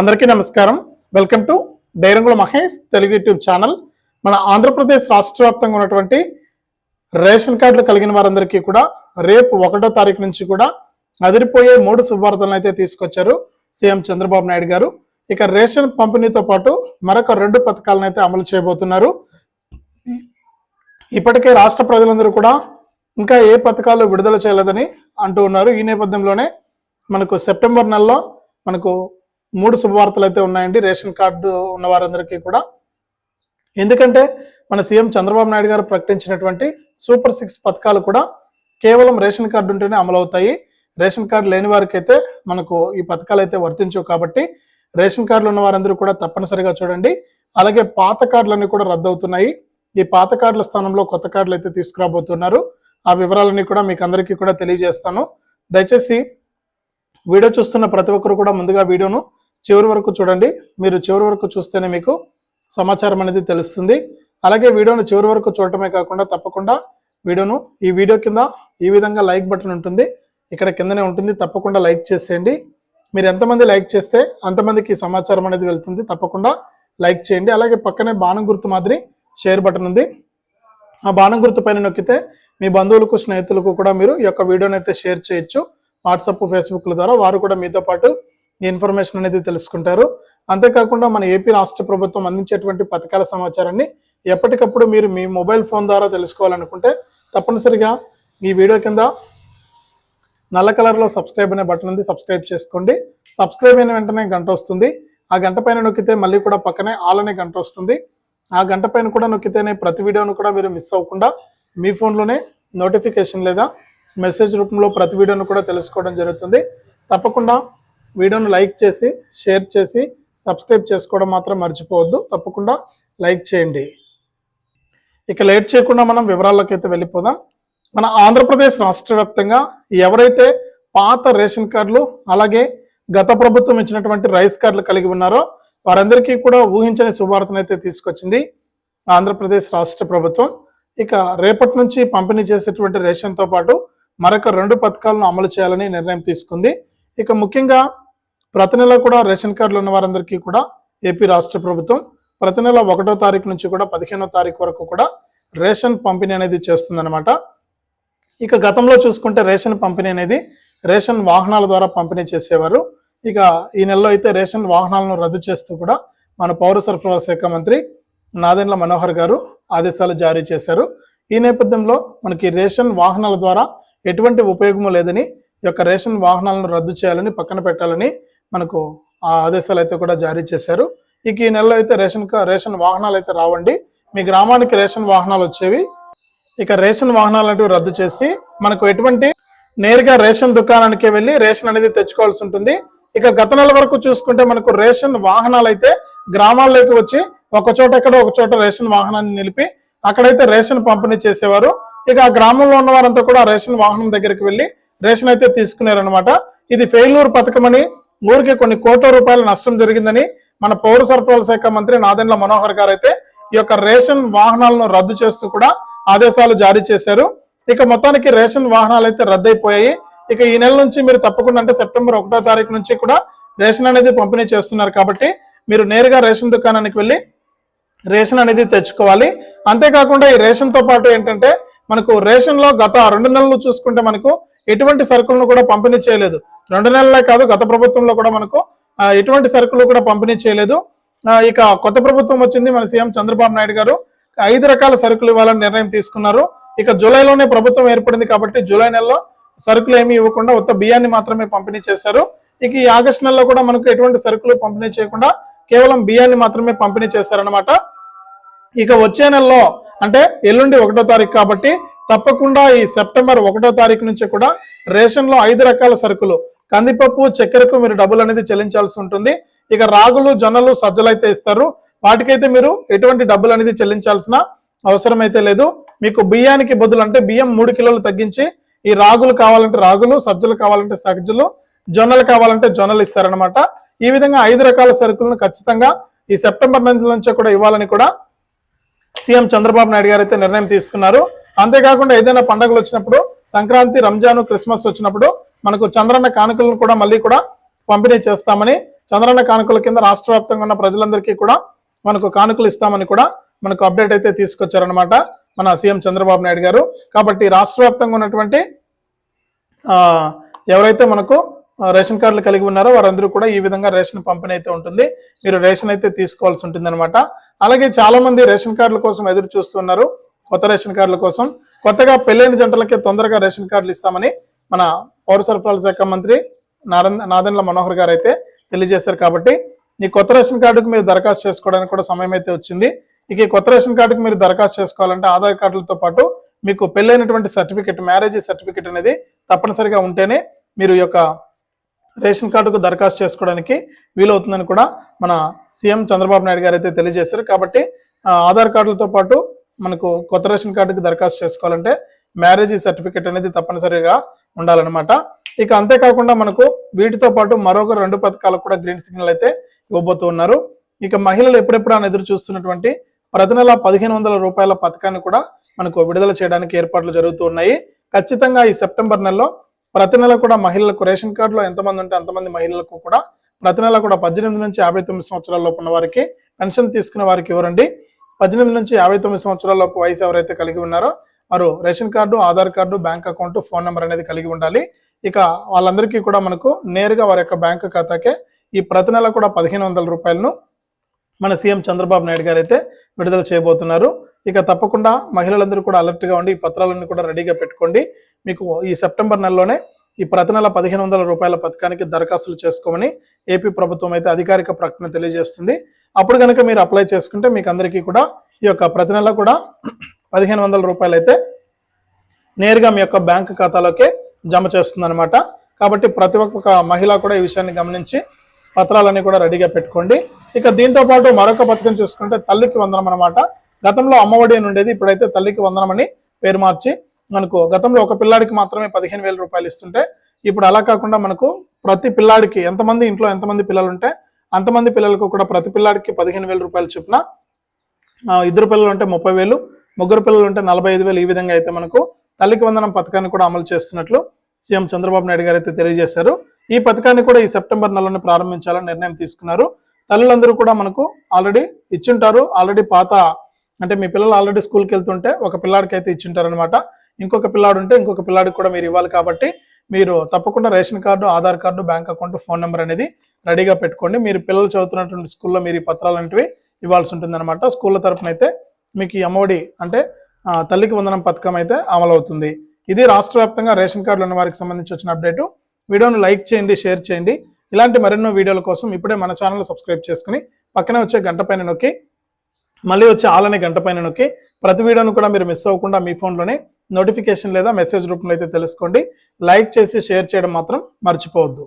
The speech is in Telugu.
అందరికీ నమస్కారం. వెల్కమ్ టు డైరంగుల మహేష్ తెలుగు యూట్యూబ్ ఛానల్. మన ఆంధ్రప్రదేశ్ రాష్ట్ర వ్యాప్తంగా ఉన్నటువంటి రేషన్ కార్డులు కలిగిన వారందరికీ కూడా రేపు ఒకటో తారీఖు నుంచి కూడా అదిరిపోయే మూడు శుభవార్తలను అయితే తీసుకొచ్చారు సీఎం చంద్రబాబు నాయుడు గారు. ఇక రేషన్ పంపిణీతో పాటు మరొక రెండు పథకాలను అయితే అమలు చేయబోతున్నారు. ఇప్పటికే రాష్ట్ర ప్రజలందరూ కూడా ఇంకా ఏ పథకాలు విడుదల చేయలేదని అంటూ ఉన్నారు. ఈ నేపథ్యంలోనే మనకు సెప్టెంబర్ నెలలో మనకు మూడు శుభవార్తలు అయితే ఉన్నాయండి. రేషన్ కార్డు ఉన్న వారందరికీ కూడా. ఎందుకంటే మన సీఎం చంద్రబాబు నాయుడు గారు ప్రకటించినటువంటి సూపర్ సిక్స్ పథకాలు కూడా కేవలం రేషన్ కార్డు ఉంటేనే అమలవుతాయి. రేషన్ కార్డు లేని వారికి అయితే మనకు ఈ పథకాలు అయితే వర్తించవు కాబట్టి రేషన్ కార్డులు ఉన్న వారందరూ కూడా తప్పనిసరిగా చూడండి. అలాగే పాత కార్డులన్నీ కూడా రద్దు అవుతున్నాయి ఈ పాత కార్డుల స్థానంలో కొత్త కార్డులు అయితే తీసుకురాబోతున్నారు. ఆ వివరాలన్నీ కూడా మీకు అందరికీ కూడా తెలియజేస్తాను. దయచేసి వీడియో చూస్తున్న ప్రతి ఒక్కరు కూడా ముందుగా వీడియోను చివరి వరకు చూడండి. మీరు చివరి వరకు చూస్తేనే మీకు సమాచారం అనేది తెలుస్తుంది. అలాగే వీడియోను చివరి వరకు చూడటమే కాకుండా తప్పకుండా వీడియోను ఈ వీడియో కింద ఈ విధంగా లైక్ బటన్ ఉంటుంది. ఇక్కడ కిందనే ఉంటుంది. తప్పకుండా లైక్ చేసేయండి. మీరు ఎంతమంది లైక్ చేస్తే అంతమందికి సమాచారం అనేది వెళ్తుంది. తప్పకుండా లైక్ చేయండి. అలాగే పక్కనే బాణం గుర్తు మాదిరి షేర్ బటన్ ఉంది. ఆ బాణం గుర్తు పైన నొక్కితే మీ బంధువులకు స్నేహితులకు కూడా మీరు ఈ యొక్క వీడియోని అయితే షేర్ చేయొచ్చు. వాట్సాప్ ఫేస్బుక్ల ద్వారా వారు కూడా మీతో పాటు ఈ ఇన్ఫర్మేషన్ అనేది తెలుసుకుంటారు. అంతేకాకుండా మన ఏపీ రాష్ట్ర ప్రభుత్వం అందించేటువంటి పథకాల సమాచారాన్ని ఎప్పటికప్పుడు మీరు మీ మొబైల్ ఫోన్ ద్వారా తెలుసుకోవాలనుకుంటే తప్పనిసరిగా ఈ వీడియో కింద నల్ల కలర్లో సబ్స్క్రైబ్ అనే బటన్ ఉంది సబ్స్క్రైబ్ చేసుకోండి. సబ్స్క్రైబ్ అయిన వెంటనే గంట వస్తుంది. ఆ గంట పైన నొక్కితే మళ్ళీ కూడా పక్కనే ఆల్ అనే గంట వస్తుంది. ఆ గంట పైన కూడా నొక్కితేనే ప్రతి వీడియోను కూడా మీరు మిస్ అవ్వకుండా మీ ఫోన్లోనే నోటిఫికేషన్ లేదా మెసేజ్ రూపంలో ప్రతి వీడియోను కూడా తెలుసుకోవడం జరుగుతుంది. తప్పకుండా వీడియోను లైక్ చేసి షేర్ చేసి సబ్స్క్రైబ్ చేసుకోవడం మాత్రం మర్చిపోవద్దు. తప్పకుండా లైక్ చేయండి. ఇక లేట్ చేయకుండా మనం వివరాల్లోకి అయితే వెళ్ళిపోదాం. మన ఆంధ్రప్రదేశ్ రాష్ట్ర వ్యాప్తంగా ఎవరైతే పాత రేషన్ కార్డులు అలాగే గత ప్రభుత్వం ఇచ్చినటువంటి రైస్ కార్డులు కలిగి ఉన్నారో వారందరికీ కూడా ఊహించని శుభార్తను అయితే తీసుకొచ్చింది ఆంధ్రప్రదేశ్ రాష్ట్ర ప్రభుత్వం. ఇక రేపటి నుంచి పంపిణీ చేసేటువంటి రేషన్తో పాటు మరొక రెండు పథకాలను అమలు చేయాలని నిర్ణయం తీసుకుంది. ఇక ముఖ్యంగా ప్రతి నెల కూడా రేషన్ కార్డులు ఉన్న వారందరికీ కూడా ఏపీ రాష్ట్ర ప్రభుత్వం ప్రతి నెల ఒకటో తారీఖు నుంచి కూడా పదిహేనో తారీఖు వరకు కూడా రేషన్ పంపిణీ అనేది చేస్తుందన్నమాట. ఇక గతంలో చూసుకుంటే రేషన్ పంపిణీ అనేది రేషన్ వాహనాల ద్వారా పంపిణీ చేసేవారు. ఇక ఈ నెలలో అయితే రేషన్ వాహనాలను రద్దు చేస్తూ కూడా మన పౌర సరఫరాల శాఖ మంత్రి నాదెండ్ల మనోహర్ గారు ఆదేశాలు జారీ చేశారు. ఈ నేపథ్యంలో మనకి రేషన్ వాహనాల ద్వారా ఎటువంటి ఉపయోగము లేదని ఈ యొక్క రేషన్ వాహనాలను రద్దు చేయాలని పక్కన పెట్టాలని మనకు ఆ ఆదేశాలు అయితే కూడా జారీ చేశారు. ఇక ఈ నెలలో అయితే రేషన్ రేషన్ వాహనాలు అయితే రావండి. మీ గ్రామానికి రేషన్ వాహనాలు వచ్చేవి. ఇక రేషన్ వాహనాలు అనేవి రద్దు చేసి మనకు ఎటువంటి నేరుగా రేషన్ దుకాణానికి వెళ్ళి రేషన్ అనేది తెచ్చుకోవాల్సి ఉంటుంది. ఇక గత నెల వరకు చూసుకుంటే మనకు రేషన్ వాహనాలు అయితే గ్రామాల్లోకి వచ్చి ఒక చోట ఎక్కడో ఒక చోట రేషన్ వాహనాన్ని నిలిపి అక్కడైతే రేషన్ పంపిణీ చేసేవారు. ఇక ఆ గ్రామంలో ఉన్న వారంతా కూడా రేషన్ వాహనం దగ్గరికి వెళ్ళి రేషన్ అయితే తీసుకున్నారనమాట ఇది ఫెయిల్యూర్ పథకం అని ఊరికి కొన్ని కోట్ల రూపాయల నష్టం జరిగిందని మన పౌర సరఫరాల శాఖ మంత్రి నాదెండ్ల మనోహర్ గారు అయితే ఈ యొక్క రేషన్ వాహనాలను రద్దు చేస్తూ కూడా ఆదేశాలు జారీ చేశారు. ఇక మొత్తానికి రేషన్ వాహనాలు అయితే రద్దయిపోయాయి. ఇక ఈ నెల నుంచి మీరు తప్పకుండా అంటే సెప్టెంబర్ ఒకటో తారీఖు నుంచి కూడా రేషన్ అనేది పంపిణీ చేస్తున్నారు కాబట్టి మీరు నేరుగా రేషన్ దుకాణానికి వెళ్ళి రేషన్ అనేది తెచ్చుకోవాలి. అంతేకాకుండా ఈ రేషన్తో పాటు ఏంటంటే మనకు రేషన్లో గత రెండు నెలలు చూసుకుంటే మనకు ఎటువంటి సరుకులను కూడా పంపిణీ చేయలేదు. రెండు నెలలే కాదు గత ప్రభుత్వంలో కూడా మనకు ఎటువంటి సరుకులు కూడా పంపిణీ చేయలేదు. ఇక కొత్త ప్రభుత్వం వచ్చింది మన సీఎం చంద్రబాబు నాయుడు గారు. ఐదు రకాల సరుకులు ఇవ్వాలని నిర్ణయం తీసుకున్నారు. ఇక జూలైలోనే ప్రభుత్వం ఏర్పడింది కాబట్టి జూలై నెలలో సరుకులు ఏమీ ఇవ్వకుండా ఉత్త బియ్యాన్ని మాత్రమే పంపిణీ చేశారు. ఇక ఈ ఆగస్టు నెలలో కూడా మనకు ఎటువంటి సరుకులు పంపిణీ చేయకుండా కేవలం బియ్యాన్ని మాత్రమే పంపిణీ చేశారనమాట ఇక వచ్చే నెలలో అంటే ఎల్లుండి ఒకటో తారీఖు కాబట్టి తప్పకుండా ఈ సెప్టెంబర్ ఒకటో తారీఖు నుంచి కూడా రేషన్లో ఐదు రకాల సరుకులు కందిపప్పు చక్కెరకు మీరు డబ్బులు అనేది చెల్లించాల్సి ఉంటుంది. ఇక రాగులు జొన్నలు సజ్జలు అయితే ఇస్తారు. వాటికైతే మీరు ఎటువంటి డబ్బులు అనేది చెల్లించాల్సిన అవసరం అయితే లేదు. మీకు బియ్యానికి బదులు అంటే బియ్యం మూడు కిలోలు తగ్గించి ఈ రాగులు కావాలంటే రాగులు సజ్జలు కావాలంటే సజ్జలు జొన్నలు కావాలంటే జొన్నలు ఇస్తారనమాట ఈ విధంగా ఐదు రకాల సరుకులను ఖచ్చితంగా ఈ సెప్టెంబర్ నెల నుంచే కూడా ఇవ్వాలని కూడా సీఎం చంద్రబాబు నాయుడు గారు అయితే నిర్ణయం తీసుకున్నారు. అంతేకాకుండా ఏదైనా పండుగలు వచ్చినప్పుడు సంక్రాంతి రంజాను క్రిస్మస్ వచ్చినప్పుడు మనకు చంద్రన్న కానుకలను కూడా మళ్ళీ కూడా పంపిణీ చేస్తామని చంద్రన్న కానుకల కింద రాష్ట్ర వ్యాప్తంగా ఉన్న ప్రజలందరికీ కూడా మనకు కానుకలు ఇస్తామని కూడా మనకు అప్డేట్ అయితే తీసుకొచ్చారనమాట మన సీఎం చంద్రబాబు నాయుడు గారు. కాబట్టి రాష్ట్ర వ్యాప్తంగా ఉన్నటువంటి ఎవరైతే మనకు రేషన్ కార్డులు కలిగి ఉన్నారో వారందరూ కూడా ఈ విధంగా రేషన్ పంపిణీ అయితే ఉంటుంది. మీరు రేషన్ అయితే తీసుకోవాల్సి ఉంటుంది అనమాట అలాగే చాలామంది రేషన్ కార్డుల కోసం ఎదురు చూస్తున్నారు. కొత్త రేషన్ కార్డుల కోసం. కొత్తగా పెళ్ళైన జంటలకి తొందరగా రేషన్ కార్డులు ఇస్తామని మన పౌర సరఫరాల శాఖ మంత్రి నారంద నాదెండ్ల మనోహర్ గారు అయితే తెలియజేశారు కాబట్టి ఈ కొత్త రేషన్ కార్డుకు మీరు దరఖాస్తు చేసుకోవడానికి కూడా సమయం అయితే వచ్చింది. ఇక ఈ కొత్త రేషన్ కార్డుకు మీరు దరఖాస్తు చేసుకోవాలంటే ఆధార్ కార్డులతో పాటు మీకు పెళ్ళైనటువంటి సర్టిఫికెట్ మ్యారేజ్ సర్టిఫికెట్ అనేది తప్పనిసరిగా ఉంటేనే మీరు ఈ యొక్క రేషన్ కార్డుకు దరఖాస్తు చేసుకోవడానికి వీలవుతుందని కూడా మన సీఎం చంద్రబాబు నాయుడు గారు అయితే తెలియజేశారు. కాబట్టి ఆధార్ కార్డులతో పాటు మనకు కొత్త రేషన్ కార్డుకి దరఖాస్తు చేసుకోవాలంటే మ్యారేజ్ సర్టిఫికెట్ అనేది తప్పనిసరిగా ఉండాలన్నమాట. ఇక అంతేకాకుండా మనకు వీటితో పాటు మరొక రెండు పథకాలకు కూడా గ్రీన్ సిగ్నల్ అయితే ఇవ్వబోతూ ఉన్నారు. ఇక మహిళలు ఎప్పుడెప్పుడు అని ఎదురు చూస్తున్నటువంటి ప్రతి నెల పదిహేను వందల రూపాయల పథకాన్ని కూడా మనకు విడుదల చేయడానికి ఏర్పాట్లు జరుగుతూ ఉన్నాయి. ఖచ్చితంగా ఈ సెప్టెంబర్ నెలలో ప్రతి నెల కూడా మహిళలకు రేషన్ కార్డులో ఎంతమంది ఉంటే అంతమంది మహిళలకు కూడా ప్రతి నెల కూడా పద్దెనిమిది నుంచి యాభై తొమ్మిది సంవత్సరాల లోపు ఉన్న వారికి పెన్షన్ తీసుకునే వారికి ఇవ్వరండి పద్దెనిమిది నుంచి యాభై తొమ్మిది సంవత్సరాల లోపు వయసు ఎవరైతే కలిగి ఉన్నారో వారు ration card Aadhaar card bank account phone number అనేది కలిగి ఉండాలి. ఇక వాళ్ళందరికీ కూడా మనకు నేరుగా వారి యొక్క బ్యాంకు ఖాతాకే ఈ ప్రతి నెల కూడా పదిహేను వందల రూపాయలను మన సీఎం చంద్రబాబు నాయుడు గారు అయితే విడుదల చేయబోతున్నారు. ఇక తప్పకుండా మహిళలందరూ కూడా అలర్ట్గా ఉండి ఈ పత్రాలన్నీ కూడా రెడీగా పెట్టుకోండి. మీకు ఈ సెప్టెంబర్ నెలలోనే ఈ ప్రతి నెల పదిహేను వందల రూపాయల పథకానికి దరఖాస్తులు చేసుకోమని ఏపీ ప్రభుత్వం అయితే అధికారిక ప్రకటన తెలియజేస్తుంది. అప్పుడు కనుక మీరు అప్లై చేసుకుంటే మీకు అందరికీ కూడా ఈ యొక్క ప్రతి నెల కూడా పదిహేను వందల రూపాయలు అయితే నేరుగా మీ యొక్క బ్యాంక్ ఖాతాలోకి జమ చేస్తుందన్నమాట. కాబట్టి ప్రతి ఒక్క మహిళ కూడా ఈ విషయాన్ని గమనించి పత్రాలన్నీ కూడా రెడీగా పెట్టుకోండి. ఇక దీంతో పాటు మరొక పథకం చూసుకుంటే తల్లికి వందనం అనమాట గతంలో అమ్మఒడి అని ఉండేది ఇప్పుడైతే తల్లికి వందనం అని పేరు మార్చి మనకు గతంలో ఒక పిల్లాడికి మాత్రమే పదిహేను వేల రూపాయలు ఇస్తుంటే ఇప్పుడు అలా కాకుండా మనకు ప్రతి పిల్లాడికి ఎంతమంది ఇంట్లో ఎంతమంది పిల్లలు ఉంటే అంతమంది పిల్లలకు కూడా ప్రతి పిల్లాడికి పదిహేను వేల రూపాయలు చొప్పున ఇద్దరు పిల్లలు ఉంటే ముప్పై వేలు ముగ్గురు పిల్లలు ఉంటే నలభై ఐదు వేలు ఈ విధంగా అయితే మనకు తల్లికి వందనం పథకాన్ని కూడా అమలు చేస్తున్నట్లు సీఎం చంద్రబాబు నాయుడు గారు అయితే తెలియజేశారు. ఈ పథకాన్ని కూడా ఈ సెప్టెంబర్ నెలలోనే ప్రారంభించాలని నిర్ణయం తీసుకున్నారు. తల్లులందరూ కూడా మనకు ఆల్రెడీ ఇచ్చింటారు. ఆల్రెడీ పాత అంటే మీ పిల్లలు ఆల్రెడీ స్కూల్కి వెళ్తుంటే ఒక పిల్లాడికి అయితే ఇచ్చింటారనమాట ఇంకొక పిల్లాడు ఉంటే ఇంకొక పిల్లాడికి కూడా మీరు ఇవ్వాలి కాబట్టి మీరు తప్పకుండా ration card Aadhaar card bank account phone number అనేది రెడీగా పెట్టుకోండి. మీరు పిల్లలు చదువుతున్నటువంటి స్కూల్లో మీరు ఈ పత్రాలు ఇవ్వాల్సి ఉంటుంది అనమాట స్కూళ్ళ తరపున అయితే మీకు ఈ అంటే తల్లికి వందనం పథకం అయితే అమలవుతుంది. ఇది రాష్ట్ర వ్యాప్తంగా రేషన్ కార్డులు ఉన్న వారికి సంబంధించి వచ్చిన అప్డేటు. వీడియోను లైక్ చేయండి షేర్ చేయండి. ఇలాంటి మరెన్నో వీడియోల కోసం ఇప్పుడే మన ఛానల్ సబ్స్క్రైబ్ చేసుకుని పక్కనే వచ్చే గంట పైన నొక్కి మళ్ళీ వచ్చే ఆలనే అనే గంట పైన నొక్కి ప్రతి వీడియోను కూడా మీరు మిస్ అవ్వకుండా మీ ఫోన్లోనే నోటిఫికేషన్ లేదా మెసేజ్ రూపంలో అయితే తెలుసుకోండి. లైక్ చేసి షేర్ చేయడం మాత్రం మర్చిపోవద్దు.